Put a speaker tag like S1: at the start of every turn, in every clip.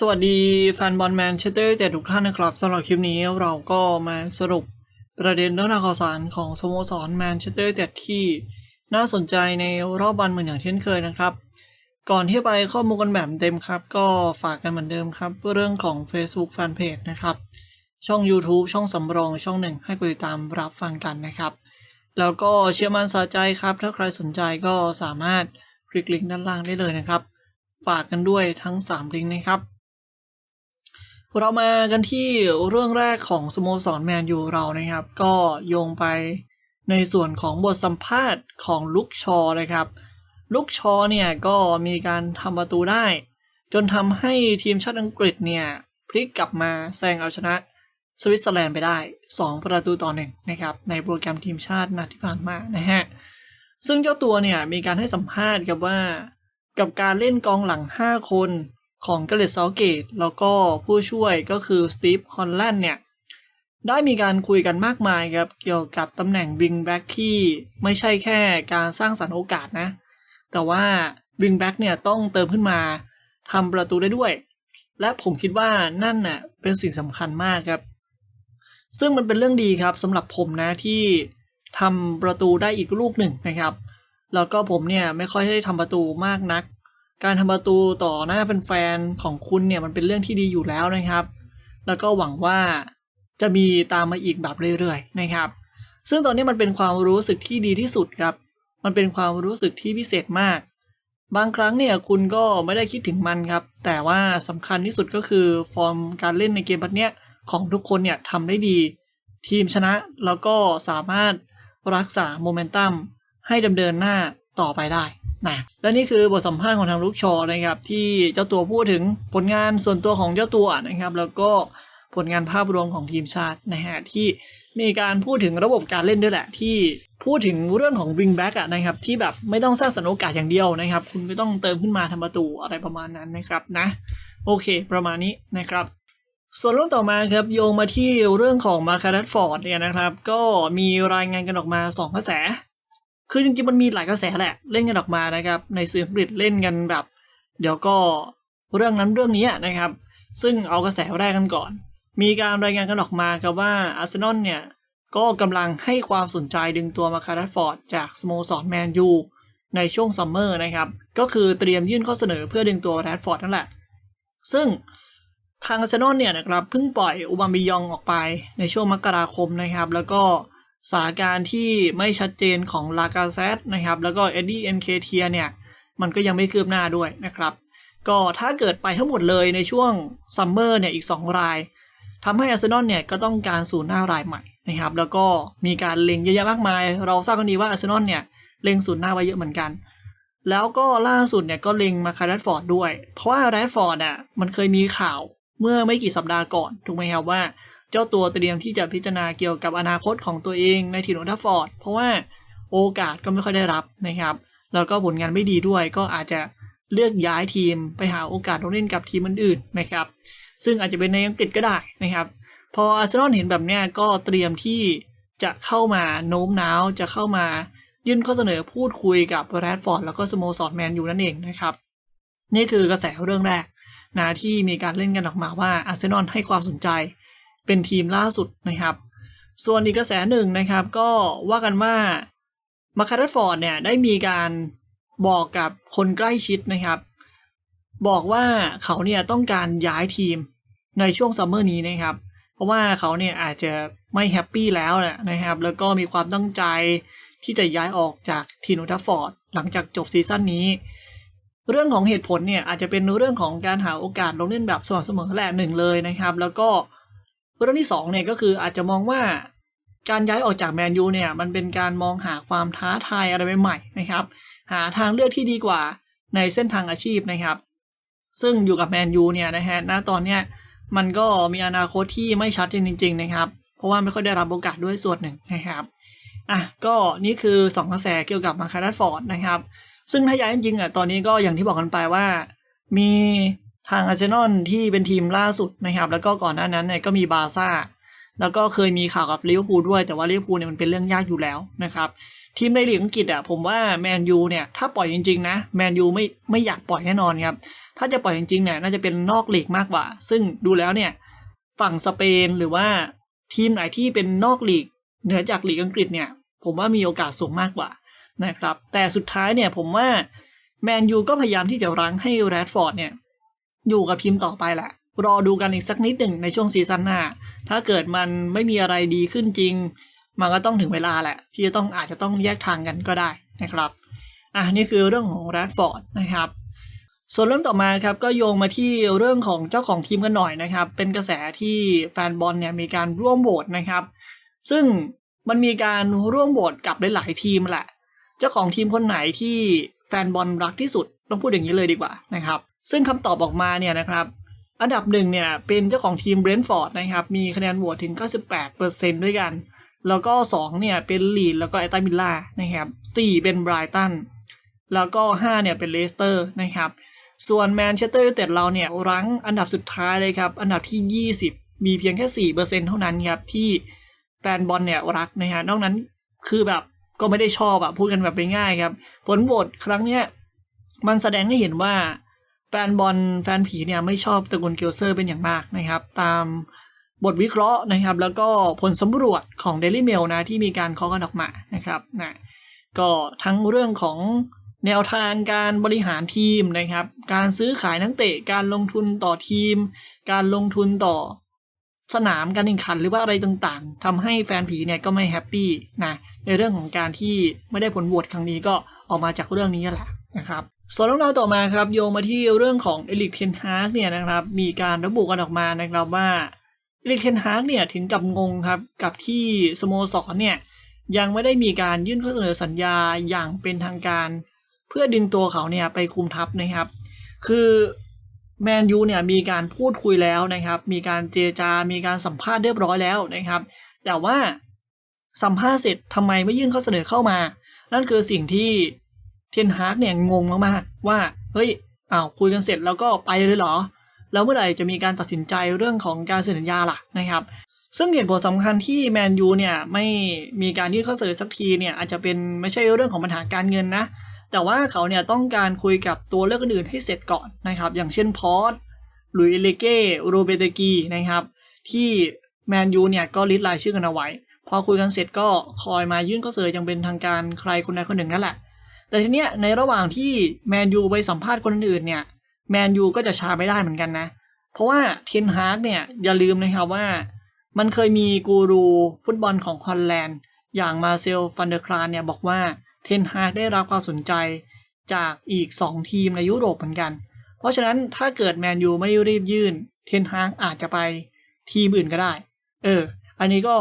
S1: สวัสดีแฟนบอลแมนเชสเตอร์แต่ทุกท่านนะครับสำหรับคลิปนี้เราก็มาสรุปประเด็นเรื่องราวข่าวสารของสโมสรแมนเชสเตอร์แต่ที่น่าสนใจในรอบวันเหมือนอย่างเช่นเคยนะครับ ก่อนที่ไปข้อมูลกันแบบเต็มครับ ก็ฝากกันเหมือนเดิมครับ เรื่องของ Facebook Fanpage นะครับ ช่อง YouTube ช่องสำรองช่องหนึ่งให้ไปติดตามรับฟังกันนะครับ แล้วก็เชื่อมันสาใจครับ ถ้าใครสนใจก็สามารถคลิกลิงก์ด้านล่างได้เลยนะครับ ฝากกันด้วยทั้ง3ลิงก์นะครับ เรามากันที่เรื่องแรกของสโมสรแมนยูเรานะครับ ก็โยงไปในส่วนของบทสัมภาษณ์ของลุกชอนะครับ ลุกชอเนี่ยก็มีการทำประตูได้ จนทำให้ทีมชาติอังกฤษเนี่ยพลิกกลับมาแซงเอาชนะสวิตเซอร์แลนด์ไปได้ 2 ประตูต่อหนึ่งนะครับ ในโปรแกรมทีมชาตินัดที่ผ่านมานะฮะ ซึ่งเจ้าตัวเนี่ยมีการให้สัมภาษณ์กับว่า กับการเล่นกองหลัง 5 คน ของเกเรตซาเกตแล้วก็ผู้ช่วยก็คือสตีฟฮอลแลนด์เนี่ย ได้มีการคุยกันมากมายครับ เกี่ยวกับตำแหน่งวิงแบ็กที่ไม่ใช่แค่การสร้างสรรค์โอกาสนะ แต่ว่าวิงแบ็กเนี่ยต้องเติมขึ้นมาทำประตูได้ด้วย และผมคิดว่านั่นน่ะเป็นสิ่งสำคัญมากครับ ซึ่งมันเป็นเรื่องดีครับสำหรับผมนะที่ทำประตูได้อีกลูกหนึ่งนะครับ แล้วก็ผมเนี่ยไม่ค่อยได้ทำประตูมากนัก การทำประตูต่อหน้าแฟนๆของคุณเนี่ยมันเป็นเรื่องที่ดีอยู่แล้วนะครับ แล้วก็หวังว่าจะมีตามมาอีกแบบเรื่อยๆนะครับ ซึ่งตอนนี้มันเป็นความรู้สึกที่ดีที่สุดครับ มันเป็นความรู้สึกที่พิเศษมาก บางครั้งเนี่ยคุณก็ไม่ได้คิดถึงมันครับ แต่ว่าสำคัญที่สุดก็คือฟอร์มการเล่นในเกมแบบเนี้ยของทุกคนเนี่ยทำได้ดี ทีมชนะแล้วก็สามารถรักษาโมเมนตัมให้ดำเนินหน้า ต่อไปได้นะและนี่คือบทสัมภาษณ์ของทางลูกชอนะครับที่เจ้าตัวพูดถึงผลงานส่วนตัวของเจ้าตัวนะครับ แล้วก็ผลงานภาพรวมของทีมชาตินะฮะที่มีการพูดถึงระบบการเล่นด้วยแหละ ที่พูดถึงเรื่องของวิงแบ็กอะนะครับที่แบบไม่ต้องสร้างสรรค์โอกาสอย่างเดียวนะครับ คุณไม่ต้องเติมขึ้นมาทำประตูอะไรประมาณนั้นนะครับนะโอเค ประมาณนี้นะครับ ส่วนเรื่องต่อมาครับโยงมาที่เรื่องของมาคารัตฟอร์ดเนี่ยนะครับ ก็มีรายงานกันออกมาสองกระแส คือจริงๆมันมีหลายกระแสแหละ เล่นกันออกมานะครับ ในสื่ออังกฤษเล่นกันแบบ เดี๋ยวก็เรื่องนั้นเรื่องนี้นะครับ ซึ่งเอากระแสแรกกันก่อน มีการรายงานกันออกมาครับว่าอาร์เซนอลเนี่ยก็กำลังให้ความสนใจดึงตัวมาคารัตฟอร์ดจากสโมสรแมนยูในช่วงซัมเมอร์นะครับ ก็คือเตรียมยื่นข้อเสนอเพื่อดึงตัวแรดฟอร์ดนั่นแหละ ซึ่งทางอาร์เซนอลเนี่ยนะครับเพิ่งปล่อยอูบามิยองออกไปในช่วงมกราคมนะครับ แล้วก็ สถานการณ์ที่ไม่ชัดเจนของลากาเซตนะครับ แล้วก็เอ็ดดี้เอ็นเคเทียเนี่ย มันก็ยังไม่คืบหน้าด้วยนะครับ ก็ถ้าเกิดไปทั้งหมดเลยในช่วงซัมเมอร์เนี่ยอีก 2 รายทำให้อาร์เซนอลเนี่ยก็ต้องการศูนย์หน้ารายใหม่นะครับ แล้วก็มีการเล็งเยอะแยะมากมาย เราทราบกันดีว่าอาร์เซนอลเนี่ยเล็งศูนย์หน้าไว้เยอะเหมือนกัน แล้วก็ล่าสุดเนี่ยก็เล็งมาคาร์ดฟอร์ดด้วย เพราะว่าแรดฟอร์ดอะมันเคยมีข่าวเมื่อไม่กี่สัปดาห์ก่อนถูกไหมครับว่า จ้าตัวเตรียมที่จะพิจารณาเกี่ยวกับอนาคตของตัวเองในทีมโอทัฟฟอร์ดเพราะว่าโอกาสก็ไม่ค่อยได้รับนะครับ แล้วก็ผลงานไม่ดีด้วยก็อาจจะเลือกย้ายทีมไปหาโอกาสลงเล่นกับทีมอื่นๆนะครับ ซึ่งอาจจะเป็นในอังกฤษก็ได้นะครับ พออาร์เซนอลเห็นแบบเนี้ยก็เตรียมที่จะเข้ามาโน้มน้าวจะเข้ามายื่นข้อเสนอพูดคุยกับแรดฟอร์ดแล้วก็สโมสรแมนอยู่นั่นเองนะครับ นี่คือกระแสเรื่องแรกนะที่มีการเล่นกันออกมาว่าอาร์เซนอลให้ความสนใจ เป็นทีมล่าสุดนะครับ ส่วนอีกกระแสหนึ่งนะครับ ก็ว่ากันว่ามาคาร์ฟอร์ดเนี่ยได้มีการบอกกับคนใกล้ชิดนะครับ บอกว่าเขาเนี่ยต้องการย้ายทีมในช่วงซัมเมอร์นี้นะครับ เพราะว่าเขาเนี่ยอาจจะไม่แฮปปี้แล้วนะครับ แล้วก็มีความตั้งใจที่จะย้ายออกจากทีมโอทัฟฟอร์ดหลังจากจบซีซั่นนี้ เรื่องของเหตุผลเนี่ยอาจจะเป็นเรื่องของการหาโอกาสลงเล่นแบบสม่ำเสมอแหละหนึ่งเลยนะครับ แล้วก็เรื่องที่สองเนี่ยก็คืออาจจะมองว่าการย้ายออกจากแมนยูเนี่ยมันเป็นการมองหาความท้าทายอะไรใหม่ๆนะครับ หาทางเลือกที่ดีกว่าในเส้นทางอาชีพนะครับ ซึ่งอยู่กับแมนยูเนี่ยนะฮะณตอนเนี้ยมันก็มีอนาคตที่ไม่ชัดจจริงๆนะครับ เพราะว่าไม่ค่อยได้รับโอกาสด้วยส่วนหนึ่งนะครับอะก็นี่คือ2กระแสเกี่ยวกับมาคาร์ดฟอร์ดนะครับ ซึ่งถ้าย้ายจริงๆอะตอนนี้ก็อย่างที่บอกกันไปว่า มี ทางอาร์เซนอลที่เป็นทีมล่าสุดนะครับ แล้วก็ก่อนหน้านั้นเนี่ยก็มีบาร์ซ่า แล้วก็เคยมีข่าวกับลิเวอร์พูลด้วย แต่ว่าลิเวอร์พูลเนี่ยมันเป็นเรื่องยากอยู่แล้วนะครับ ทีมในลีกอังกฤษอะผมว่าแมนยูเนี่ยถ้าปล่อยจริงๆนะแมนยูไม่ไม่อยากปล่อยแน่นอนครับ ถ้าจะปล่อยจริงๆเนี่ยน่าจะเป็นนอกลีกมากกว่า ซึ่งดูแล้วเนี่ยฝั่งสเปนหรือว่าทีมไหนที่เป็นนอกลีกเหนือจากลีกอังกฤษเนี่ย ผมว่ามีโอกาสสูงมากกว่านะครับ แต่สุดท้ายเนี่ยผมว่าแมนยูก็พยายามที่จะรั้งให้แรดฟอร์ดเนี่ย อยู่กับทีมต่อไปแหละ รอดูกันอีกสักนิดหนึ่งในช่วงซีซั่นหน้า ถ้าเกิดมันไม่มีอะไรดีขึ้นจริง มันก็ต้องถึงเวลาแหละ ที่จะต้องอาจจะต้องแยกทางกันก็ได้นะครับ อะนี่คือเรื่องของแรดฟอร์ดนะครับ ส่วนเรื่องต่อมาครับก็โยงมาที่เรื่องของเจ้าของทีมกันหน่อยนะครับ เป็นกระแสที่แฟนบอลเนี่ยมีการร่วมโหวตนะครับ ซึ่งมันมีการร่วมโหวตกับหลายๆทีมแหละ เจ้าของทีมคนไหนที่แฟนบอลรักที่สุดต้องพูดอย่างนี้เลยดีกว่านะครับ ซึ่งคำตอบออกมาเนี่ยนะครับอันดับหนึ่งเนี่ยเป็นเจ้าของทีมเบรนท์ฟอร์ดนะครับ มีคะแนนโหวตถึง 98%ด้วยกัน แล้วก็ 2 เนี่ยเป็นลีดแล้วก็ไอตันมิลล่านะครับ4เป็นไบรตันแล้วก็ 5 เนี่ยเป็นเลสเตอร์นะครับ ส่วนแมนเชสเตอร์ยูไนเต็ดเราเนี่ยรั้งอันดับสุดท้ายเลยครับ อันดับที่ 20 มีเพียงแค่4%เท่านั้นครับ ที่แฟนบอลเนี่ยรักนะฮะนอกนั้นคือแบบก็ไม่ได้ชอบอะพูดกันแบบง่ายครับ ผลโหวตครั้งเนี้ยมันแสดงให้เห็นว่า แฟนบอลแฟนผีเนี่ยไม่ชอบตระกูลเกลเซอร์เป็นอย่างมากนะครับ ตามบทวิเคราะห์นะครับ แล้วก็ผลสำรวจของ Daily Mail นะที่มีการเคาะกันออกมานะครับนะก็ทั้งเรื่องของแนวทางการบริหารทีมนะครับ การซื้อขายนักเตะการลงทุนต่อทีม การลงทุนต่อสนามการแข่งขันหรือว่าอะไรต่างๆทำให้แฟนผีเนี่ยก็ไม่แฮปปี้นะในเรื่องของการที่ไม่ได้ผลโหวตครั้งนี้ก็ออกมาจากเรื่องนี้แหละนะครับ ส่วนเรื่องราวต่อมาครับโยงมาที่เรื่องของเอลิกเทนฮาร์กเนี่ยนะครับมีการระบุกันออกมานะครับว่าเอลิกเทนฮาร์กเนี่ยถึงกับงงครับกับที่สโมสรเนี่ยยังไม่ได้มีการยื่นข้อเสนอสัญญาอย่างเป็นทางการ เพื่อดึงตัวเขาเนี่ยไปคุมทัพนะครับ คือแมนยูเนี่ยมีการพูดคุยแล้วนะครับ มีการเจรจา มีการสัมภาษณ์เรียบร้อยแล้วนะครับ แต่ว่าสัมภาษณ์เสร็จทำไมไม่ยื่นข้อเสนอเข้ามา นั่นคือสิ่งที่ เทนฮาร์กเนี่ยงงมากๆว่าเฮ้ยอ้าวคุยกันเสร็จแล้วก็ไปเลยเหรอ แล้วเมื่อไหร่จะมีการตัดสินใจเรื่องของการเซ็นสัญญาล่ะนะครับ ซึ่งเหตุผลสำคัญที่แมนยูเนี่ยไม่มีการยื่นข้อเสนอสักทีเนี่ยอาจจะเป็นไม่ใช่เรื่องของปัญหาการเงินนะ แต่ว่าเขาเนี่ยต้องการคุยกับตัวเลือกอื่นให้เสร็จก่อนนะครับ อย่างเช่นพอร์ตลุยเลเก้โรเบเตกีนะครับ ที่แมนยูเนี่ยก็ลิสต์รายชื่อกันเอาไว้ พอคุยกันเสร็จก็คอยมายื่นข้อเสนออย่างเป็นทางการใครคนใดคนหนึ่งนั่นแหละ แต่ทีเนี้ยในระหว่างที่แมนยูไปสัมภาษณ์คนอื่นเนี่ยแมนยูก็จะช้าไม่ได้เหมือนกันนะ เพราะว่าเทนฮากเนี่ยอย่าลืมนะครับว่า มันเคยมีกูรูฟุตบอลของฮอลแลนด์ อย่างมาเซลฟันเดอร์คลานเนี่ยบอกว่าเทนฮากได้รับความสนใจจากอีก 2 ทีมในยุโรปเหมือนกัน เพราะฉะนั้นถ้าเกิดแมนยูไม่รีบยื่น เทนฮากอาจจะไปทีมอื่นก็ได้ เออ อันนี้ก็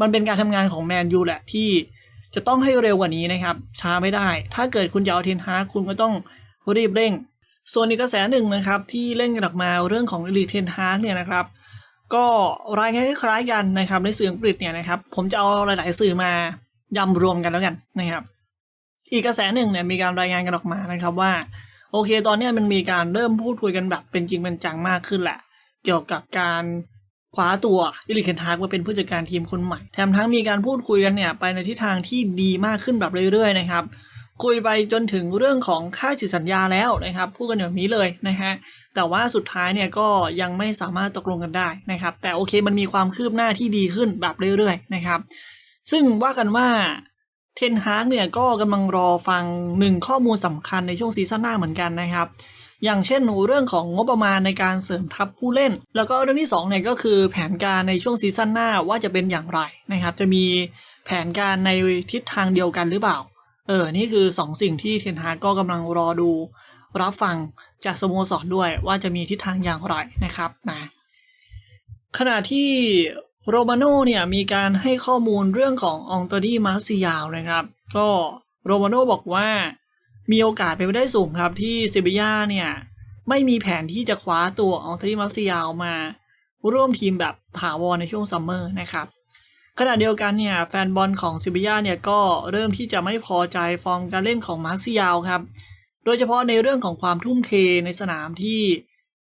S1: มันเป็นการทำงานของแมนยูแหละที่ จะต้องให้เร็วกว่านี้นะครับ ช้าไม่ได้ ถ้าเกิดคุณจะเอาเทนฮาคุณก็ต้องรีบเร่ง ส่วนอีกกระแสหนึ่งนะครับที่เล่นกันออกมาเรื่องของอลีเทนฮาเนี่ยนะครับ ก็รายงานคล้ายกันนะครับในสื่ออังกฤษเนี่ยนะครับ ผมจะเอาหลาย ๆ สื่อมายำรวมกันแล้วกันนะครับ อีกกระแสหนึ่งเนี่ยมีการรายงานกันออกมานะครับว่า โอเค ตอนนี้มันมีการเริ่มพูดคุยกันแบบเป็นจริงเป็นจังมากขึ้นแหละ เกี่ยวกับการ คว้าตัวอิลิเคนทากมาเป็นผู้จัดการทีมคนใหม่ แถมทั้งมีการพูดคุยกันเนี่ยไปในทิศทางที่ดีมากขึ้นแบบเรื่อย ๆ นะครับ คุยไปจนถึงเรื่องของค่าจิตสัญญาแล้วนะครับพูดกันแบบนี้เลยนะฮะแต่ว่าสุดท้ายเนี่ยก็ยังไม่สามารถตกลงกันได้นะครับ แต่โอเคมันมีความคืบหน้าที่ดีขึ้นแบบเรื่อย ๆ นะครับ ซึ่งว่ากันว่าเทนฮาร์กเนี่ยก็กำลังรอฟังหนึ่งข้อมูลสำคัญในช่วงซีซั่นหน้าเหมือนกันนะครับ อย่างเช่นเรื่องของงบประมาณในการเสริมทัพผู้เล่น แล้วก็เรื่องที่2เนี่ยก็คือแผนการในช่วงซีซั่นหน้าว่าจะเป็นอย่างไรนะครับ จะมีแผนการในทิศทางเดียวกันหรือเปล่า เออ นี่คือ 2 สิ่งที่เทนฮากก็กำลังรอดูรับฟังจากสโมสรด้วยว่าจะมีทิศทางอย่างไรนะครับนะขณะที่โรมาโน่เนี่ยมีการให้ข้อมูลเรื่องขององตอดี้มาซิยาวนะครับ ก็โรมาโน่บอกว่า มีโอกาสเป็นไปได้สูงครับที่เซบีย่าเนี่ย ไม่มีแผนที่จะคว้าตัวองตรีมาร์ซิยามา ร่วมทีมแบบถาวรในช่วงซัมเมอร์นะครับขณะเดียวกันเนี่ยแฟนบอลของซิบิยาเนี่ยก็เริ่มที่จะไม่พอใจฟอร์มการเล่นของมาร์ซิยาวครับ โดยเฉพาะในเรื่องของความทุ่มเทในสนามที่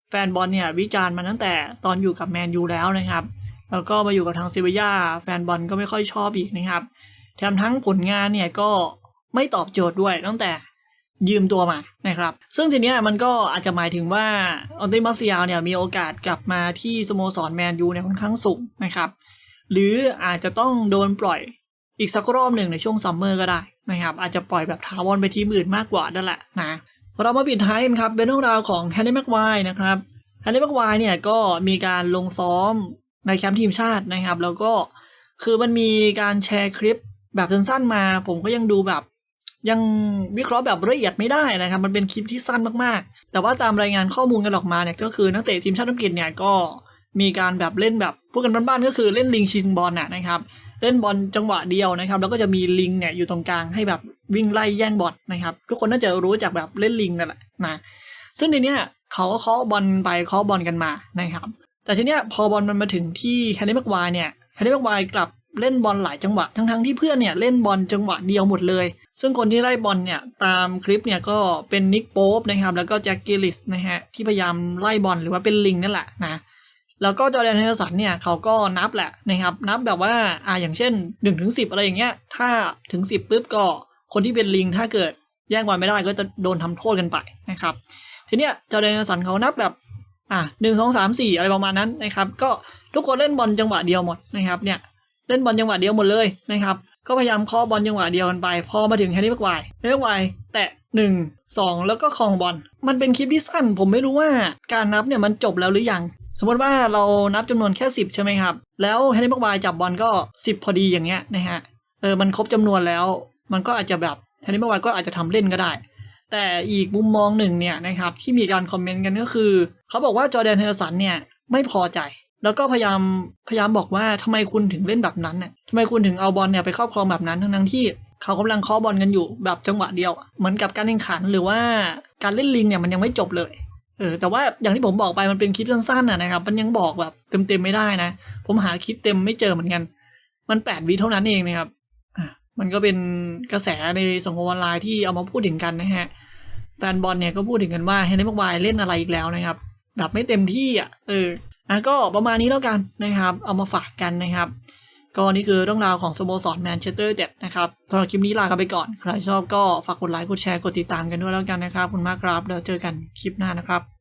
S1: แฟนบอลเนี่ยวิจารณ์มาตั้งแต่ตอนอยู่กับแมนยูแล้วนะครับ แล้วก็มาอยู่กับทางซิบิยาแฟนบอลก็ไม่ค่อยชอบอีกนะครับ แถมทั้งผลงานเนี่ยก็ไม่ตอบโจทย์ด้วยตั้งแต่ ยืมตัวมานะครับ ซึ่งทีเนี้ยมันก็อาจจะหมายถึงว่าออนติมาเซียเนี่ยมีโอกาสกลับมาที่สโมสรแมนยูเนี่ยค่อนข้างสูงนะครับ หรืออาจจะต้องโดนปล่อยอีกสักรอบหนึ่งในช่วงซัมเมอร์ก็ได้นะครับ อาจจะปล่อยแบบถาวรไปทีมอื่นมากกว่านั่นแหละนะเรามาปิดท้ายกันครับเป็นเรื่องราวของแฮนนี่แม็กไวนะครับแฮนนี่แม็กไวเนี่ยก็มีการลงซ้อมในแคมป์ทีมชาตินะครับ แล้วก็คือมันมีการแชร์คลิปแบบสั้นๆมา ผมก็ยังดูแบบ ยังวิเคราะห์แบบละเอียดไม่ได้นะครับ มันเป็นคลิปที่สั้นมากๆ แต่ว่าตามรายงานข้อมูลกันออกมาเนี่ยก็คือนักเตะทีมชาติอังกฤษเนี่ยก็มีการแบบเล่นแบบพูดกันบ้านๆก็คือเล่นลิงชิงบอลน่ะนะครับเล่นบอลจังหวะเดียวนะครับ แล้วก็จะมีลิงเนี่ยอยู่ตรงกลางให้แบบวิ่งไล่แย่งบอลนะครับ ทุกคนน่าจะรู้จากแบบเล่นลิงนั่นแหละนะซึ่งในเนี้ยเขาก็เคาะบอลไปเคาะบอลกันมานะครับ แต่ทีเนี้ยพอบอลมันมาถึงที่แฮนนี่แม็กวายเนี่ยแฮนนี่แม็กวายกลับเล่นบอลหลายจังหวะทั้งๆที่เพื่อนเนี่ยเล่นบอลจังหวะเดียวหมดเลย ซึ่งคนที่ไล่บอลเนี่ยตามคลิปเนี่ยก็เป็นนิกโป๊ปนะครับแล้วก็แจ็คกิลลิสนะฮะที่พยายามไล่บอลหรือว่าเป็นลิงนั่นแหละนะแล้วก็จอร์แดนเฮนเดอร์สันเนี่ยเขาก็นับแหละนะครับนับแบบว่าอ่าอย่างเช่น1นถึงสิอะไรอย่างเงี้ยถ้าถึง 10ปุ๊บก็คนที่เป็นลิงถ้าเกิดแย่งบอลไม่ได้ก็จะโดนทำโทษกันไปนะครับทีเนี้ยจอร์แดนเฮนเดอร์สันเขานับแบบอ่าหนึ่งสองสามสี่อะไรประมาณนั้นนะครับก็ทุกคนเล่นบอลจังหวะเดียวหมดนะครับเนี่ย เล่นบอลจังหวะเดียวหมดเลยนะครับก็พยายามเคาะบอลจังหวะเดียวกันไป พอมาถึงแฮร์รี่แม็กไวร์แฮร์รี่แม็กไวร์แตะหนึ่งสองแล้วก็ครองบอลมันเป็นคลิปที่สั้น ผมไม่รู้ว่าการนับเนี่ยมันจบแล้วหรือยัง สมมติว่าเรานับจำนวนแค่ 10 ใช่ไหมครับ แล้วแฮร์รี่แม็กไวร์จับบอลก็ 10 พอดีอย่างเงี้ยนะฮะเออมันครบจำนวนแล้ว มันก็อาจจะแบบแฮร์รี่แม็กไวร์ก็อาจจะทำเล่นก็ได้ แต่อีกมุมมองหนึ่งเนี่ยนะครับที่มีการคอมเมนต์กันก็คือเขาบอกว่าจอร์แดนเฮอร์สันเนี่ยไม่พอใจ แล้วก็พยายามพยายามบอกว่าทำไมคุณถึงเล่นแบบนั้นน่ะทำไมคุณถึงเอาบอลเนี่ยไปครอบครองแบบนั้นทั้งๆที่เขากำลังเคาะบอลกันอยู่แบบจังหวะเดียวอะเหมือนกับการแข่งขันหรือว่าการเล่นลิงเนี่ยมันยังไม่จบเลยเออแต่ว่าอย่างที่ผมบอกไปมันเป็นคลิปสั้นๆนะครับ มันยังบอกแบบเต็มๆไม่ได้นะ ผมหาคลิปเต็มไม่เจอเหมือนกัน มันแปดวิเท่านั้นเองนะครับอะมันก็เป็นกระแสในสังคมออนไลน์ที่เอามาพูดถึงกันนะฮะแฟนบอลเนี่ยก็พูดถึงกันว่าเฮนรี่ม็กไวร์เล่นอะไรอีกแล้วนะครับแบบไม่เต็มที่อะเออ อะก็ประมาณนี้แล้วกันนะครับ เอามาฝากกันนะครับ ก็นี่คือเรื่องราวของสโมสรแมนเชสเตอร์เด็ดนะครับสำหรับคลิปนี้ลากันไปก่อน ใครชอบก็ฝากกดไลค์กดแชร์กดติดตามกันด้วยแล้วกันนะครับขอบคุณมากครับแล้วเจอกันคลิปหน้านะครับ